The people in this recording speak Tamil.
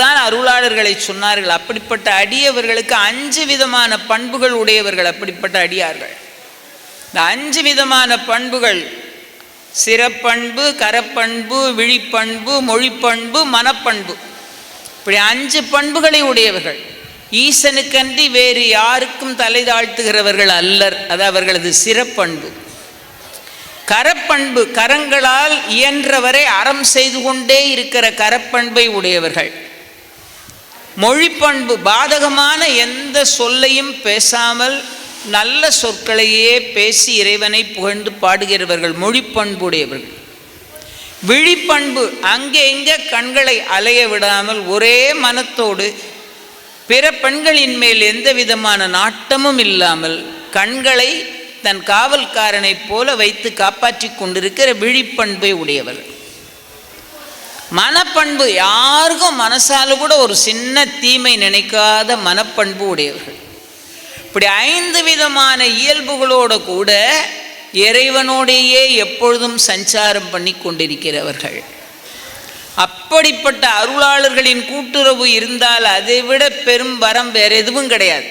தான் அருளாளர்களை சொன்னார்கள். அப்படிப்பட்ட அடியவர்களுக்கு அஞ்சு விதமான பண்புகள் உடையவர்கள் அப்படிப்பட்ட அடியார்கள். இந்த அஞ்சு விதமான பண்புகள் சிறப்பண்பு கரப்பண்பு விழிப்பண்பு மொழிப்பண்பு மனப்பண்பு. இப்படி அஞ்சு பண்புகளை உடையவர்கள். ஈசனுக்கன்றி வேறு யாருக்கும் தலை தாழ்த்துகிறவர்கள் அல்லர். அது அவர்களது சிறப்பண்பு. கரப்பண்பு கரங்களால் இயன்றவரை அறம் செய்து கொண்டே இருக்கிற கரப்பண்பை உடையவர்கள். மொழிப்பண்பு பாதகமான எந்த சொல்லையும் பேசாமல் நல்ல சொற்களையே பேசி இறைவனை புகழ்ந்து பாடுகிறவர்கள் மொழிப்பண்புடையவர்கள். விழிப்பண்பு அங்கே இங்கே கண்களை அலைய விடாமல் ஒரே மனத்தோடு பிற பெண்களின் மேல் எந்த விதமான நாட்டமும் இல்லாமல் கண்களை தன் காவல்காரனைப் போல வைத்து காப்பாற்றிக் கொண்டிருக்கிற விழிப்பண்பை உடையவர் மனப்பண்பு யாருக்கும் மனசால கூட ஒரு சின்ன தீமை நினைக்காத மனப்பண்பு உடையவர்கள். இப்படி ஐந்து விதமான இயல்புகளோடு கூட இறைவனோடையே எப்பொழுதும் சஞ்சாரம் பண்ணி கொண்டிருக்கிறவர்கள். அப்படிப்பட்ட அருளாளர்களின் கூட்டுறவு இருந்தால் அதை விட பெரும் வரம் வேற எதுவும் கிடையாது.